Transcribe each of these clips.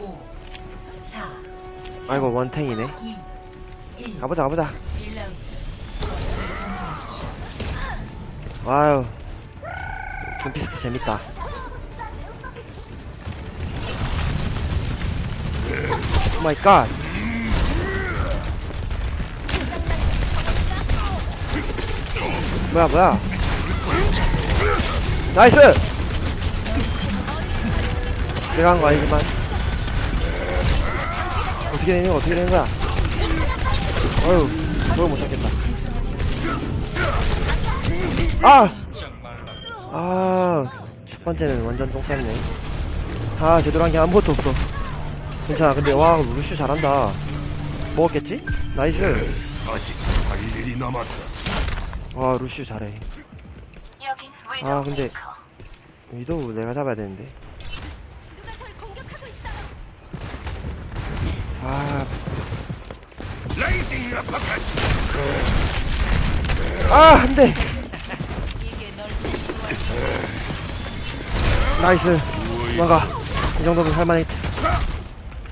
5, 4, 아이고 원탱이네 2, 1. 가보자 가보자 1라운드. 점령하십시오. 와우 둠피스트 재밌다 오 마이 갓 뭐야 뭐야 나이스 내가 한거 아니지만 어떻게 되는 거야 어떻게 되는 거야 어휴 그걸 못 찾겠다 아! 아, 첫 번째는 완전 똥 쌌네. 아, 제대로 한 게 아무것도 없어. 괜찮아. 근데, 와, 루슈 잘한다. 먹었겠지? 나이스. 아직 할 일이 남았다. 와, 루슈 잘해. 아, 근데, 위도우 내가 잡아야 되는데. 아. 아, 한 대! 나이스. 도망가. 이 정도면 할만해.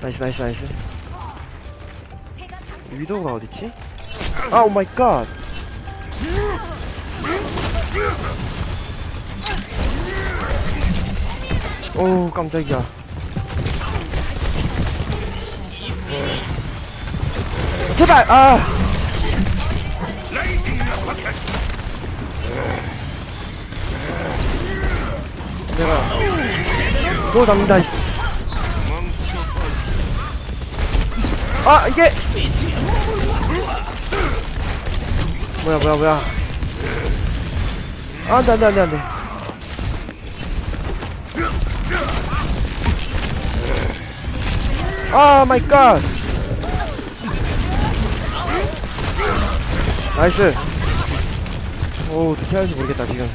나이스, 나이스, 나이스. 위도우가 어딨지? 아, 오 마이 갓. 오, 깜짝이야. 제발! 아! 내가 또 잡는다. 이. 아, 이게! 뭐야 뭐야 뭐야 아, 안돼 안돼 안돼 안돼 아 마이 갓 나이스. 오 어떻게 할지 모르겠다 지금.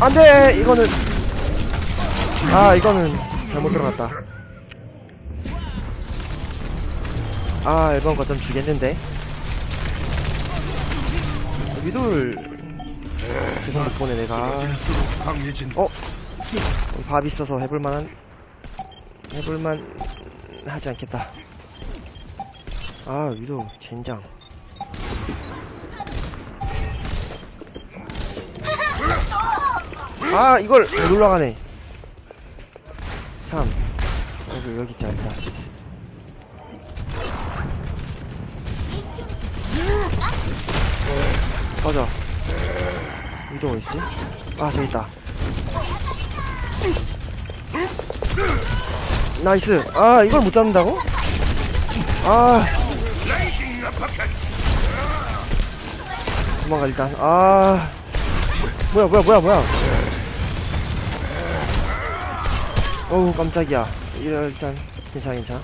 안돼! 이거는. 아 이거는 잘못 들어갔다. 아 이번 거 좀 지겠는데? 위도를 계속 못 보네 내가. 어? 밥 있어서 해볼만한 해볼만 하지 않겠다 아 위도 젠장. 아 이걸 못 올라가네. 참. 여기 여기 있지 않다. 꺼져 위도 어딨지? 아 저기 있다. 나이스. 아 이걸 못 잡는다고? 아. 도망가 일단 아 뭐야 뭐야 뭐야 뭐야 어우 깜짝이야 이럴 일단 괜찮아 괜찮아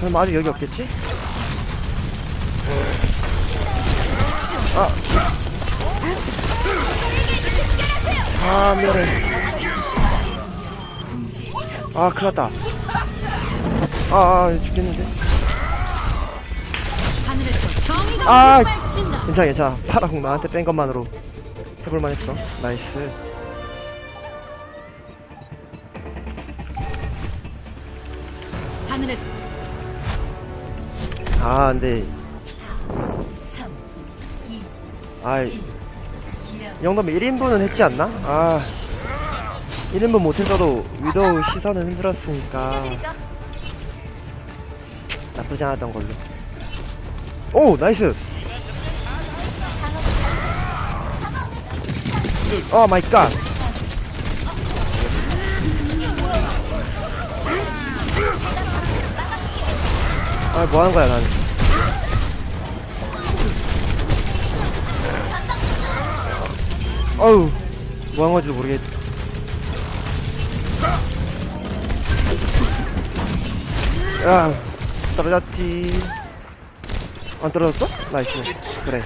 설마 아직 여기 없겠지? 아. 아, 미안해. 아, 큰일 났다. 아, 아, 죽겠는데? 아. 괜찮아, 괜찮아. 파라공 나한테 뺀 것만으로 해볼만 했어. 나이스. 하늘에서 아, 근데, 3, 2, 아이, 2라운드. 이 정도면 1인분은 했지 않나? 아, 1인분 못했어도 위도우 시선은 흔들었으니까. 나쁘지 않았던 걸로. 오, 나이스! 어 마이 갓! 아, 뭐 하는 거야, 난. 어우, 뭐 하는 건지도 모르겠. 야, 떨어졌지. 안 떨어졌어? 나이스. 그래.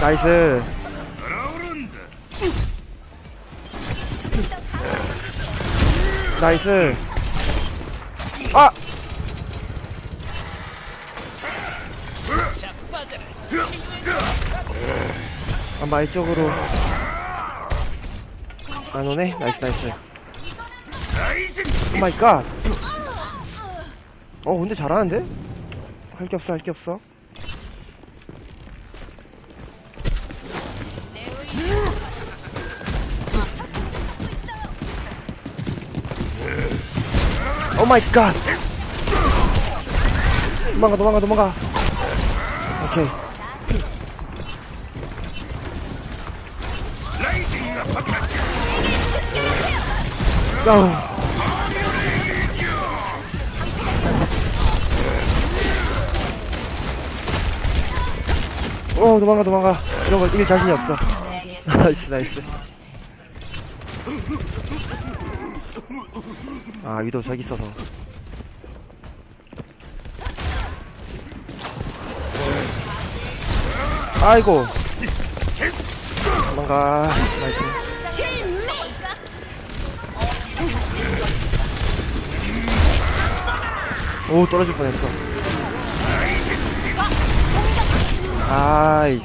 나이스. 나이스. 아! 아마 이쪽으로 안 오네 나이스 나이스 오 마이 갓. 어, 근데 잘하는데? 할 게 없어, 할 게 없어. 오 마이 갓. 도망가, 도망가, 도망가. 오케이. 라이징 야. 어 도망가 도망가. 이런 거 이길 자신이 없어. 나이스 나이스. 아 위도 저기 있어서. 아이고. 도망가 오 떨어질 뻔했어. 아이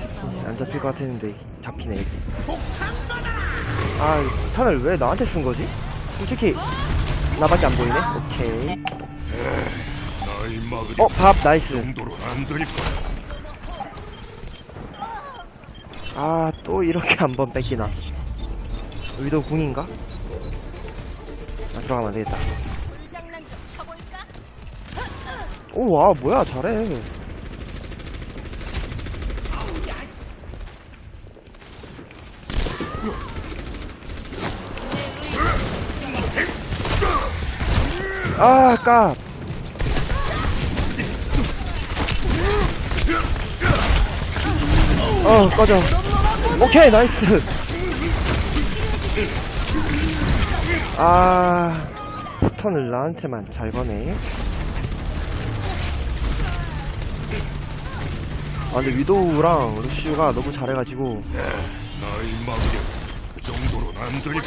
안 잡힐 것 같았는데 잡히네. 아 탄을 왜 나한테 쓴 거지? 솔직히 나밖에 안 보이네. 오케이. 어 밥 나이스. 아 또 이렇게 한 번 뺏기나? 의도 궁인가? 아 들어가면 안 되겠다 오와 뭐야 잘해. 아 깝. 어 꺼져. 오케이 나이스. 아 스턴을 나한테만 잘 거네 아 근데 위도우랑 루시우가 너무 잘해가지고. 나이 막으리 그 정도로 안될 거야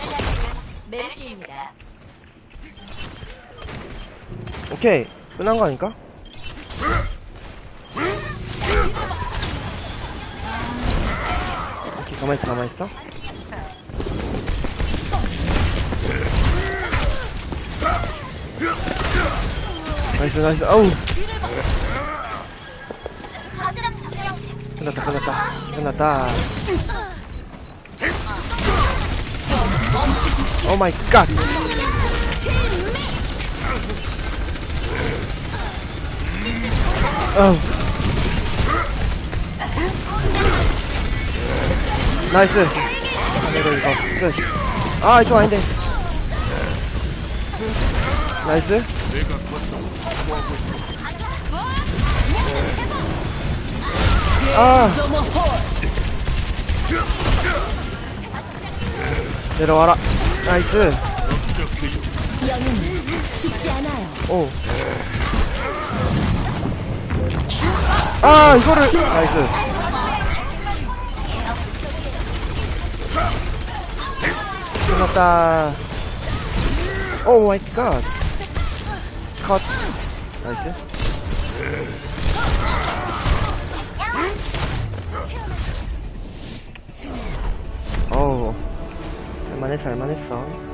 멜시입니다. 오케이. 끝난 거 아닐까? 오케이 가만 있어 가만 있어. 나이스 나이스. 아우 끝났다 끝났다 끝났다 오 마이 갓 아우. 나이스. 이거 이거 끝. 아 이쪽 아닌데. 나이스. 아. 내려와라. 나이스. 죽지 않아요. 오. 아, 이거를. 나이스. 끝났다. 오 마이 갓. 컷. 나이스. 할만했어, 할만했어.